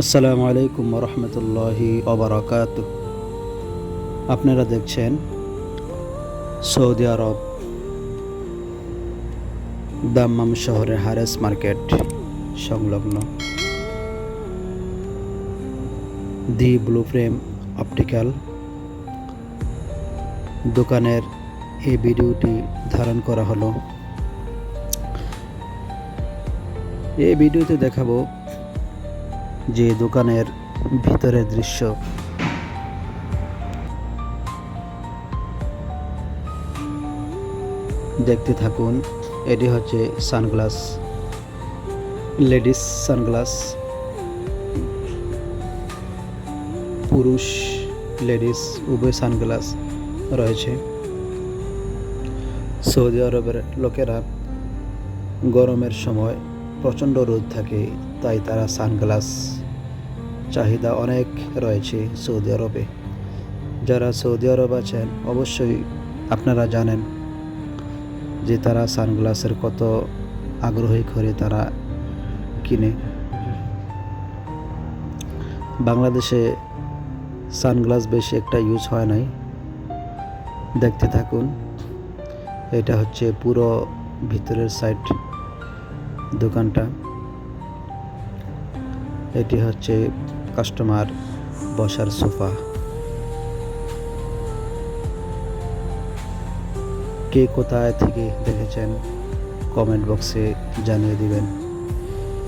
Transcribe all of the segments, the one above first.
আসসালামু আলাইকুম রহমতুল্লাহি অবরাকাত আপনারা দেখছেন সৌদি আরব দাম্মাম শহরের হারেস মার্কেট সংলগ্ন। দি ব্লু ফ্রেম অপটিক্যাল দোকানের এই ভিডিওটি ধারণ করা হলো। এই ভিডিওতে দেখাবো যে দোকানের ভিতরের দৃশ্য। দেখতে থাকুন, এটি হচ্ছে সানগ্লাস, লেডিস সানগ্লাস, পুরুষ, লেডিস, উভয় সানগ্লাস রয়েছে। সৌদি আরবের লোকেরা গরমের সময় প্রচণ্ড রোদ থাকে, তাই তারা সানগ্লাস চাহিদা অনেক রয়েছে সৌদি আরবে। যারা সৌদি আরব আছেন, অবশ্যই আপনারা জানেন যে তারা সানগ্লাসের কত আগ্রহী করে তারা কিনে। বাংলাদেশে সানগ্লাস বেশি একটা ইউজ হয় নাই। দেখতে থাকুন, এটা হচ্ছে পুরো ভিতরের সাইড দোকানটা। এটি হচ্ছে কাস্টমার বসার সোফা। কে কোথায় থেকে দেখেছেন কমেন্ট বক্সে জানিয়ে দিবেন।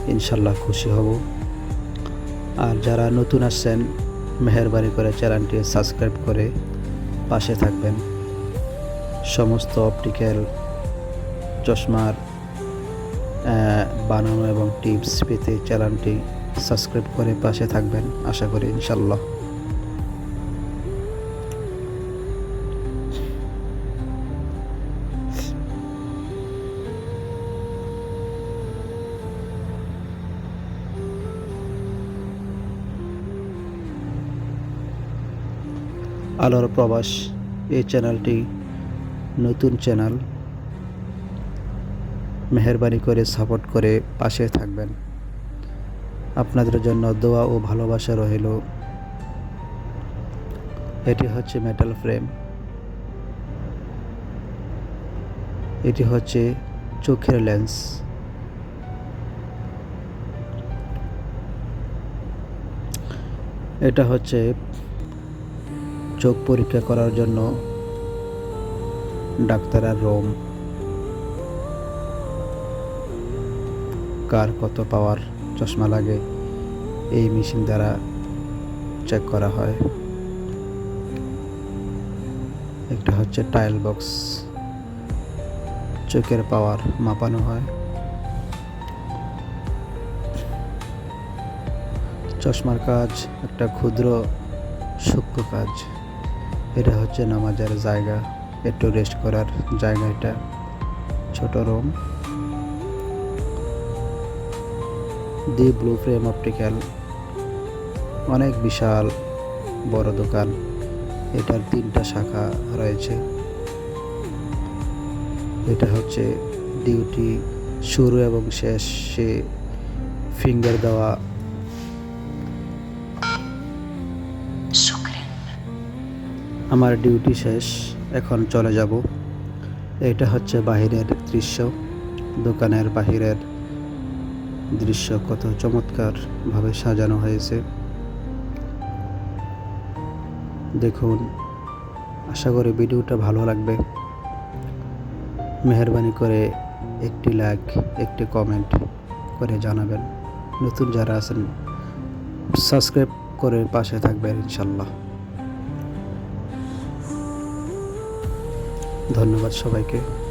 ইনশাল্লাহ খুশি হব। আর যারা নতুন আসছেন, মেহরবানি করে চ্যানেলটি সাবস্ক্রাইব করে পাশে থাকবেন। সমস্ত অপটিক্যাল চশমার বানানো এবং টিপস পেতে চ্যানেলটি সাবস্ক্রাইব করে পাশে থাকবেন, আশা করি ইনশাল্লাহ আলোর প্রবাস, এই চ্যানেলটি নতুন চ্যানেল। মেহরবানি করে সাপোর্ট করে পাশে থাকবেন। আপনাদের জন্য দোয়া ও ভালোবাসা রইল। এটি হচ্ছে মেটাল ফ্রেম এটি হচ্ছে চোখের লেন্স এটা হচ্ছে চোখ পরীক্ষা করার জন্য ডাক্তারের রোম কার কত পাওয়ার চশমা লাগে, এই মেশিন দ্বারা চেক করা হয়। একটা হচ্ছে টাইল বক্স চোখের পাওয়ার মাপানো হয়। চশমার কাজ, একটা ক্ষুদ্র সূক্ষ্ম কাজ। এটা হচ্ছে নামাজের জায়গা, একটু রেস্ট করার জায়গা এটা। ছোট room the blue frame optical. অনেক বিশাল বড় দোকান। এটার তিনটা শাখা রয়েছে। এটা হচ্ছে ডিউটি শুরু এবং শেষে। ফিঙ্গার দেওয়া। আমার ডিউটি শেষ এখন চলে যাব। এটা হচ্ছে বাহিরের দৃশ্য দোকানের বাহিরের দৃশ্য কত চমৎকারভাবে সাজানো হয়েছে। দেখুন, আশা করি ভিডিওটা ভালো লাগবে। মেহরবানি করে একটি লাইক, একটি কমেন্ট করে জানাবেন। নতুন যারা আছেন, সাবস্ক্রাইব করে পাশে থাকবেন ইনশাল্লাহ ধন্যবাদ সবাইকে।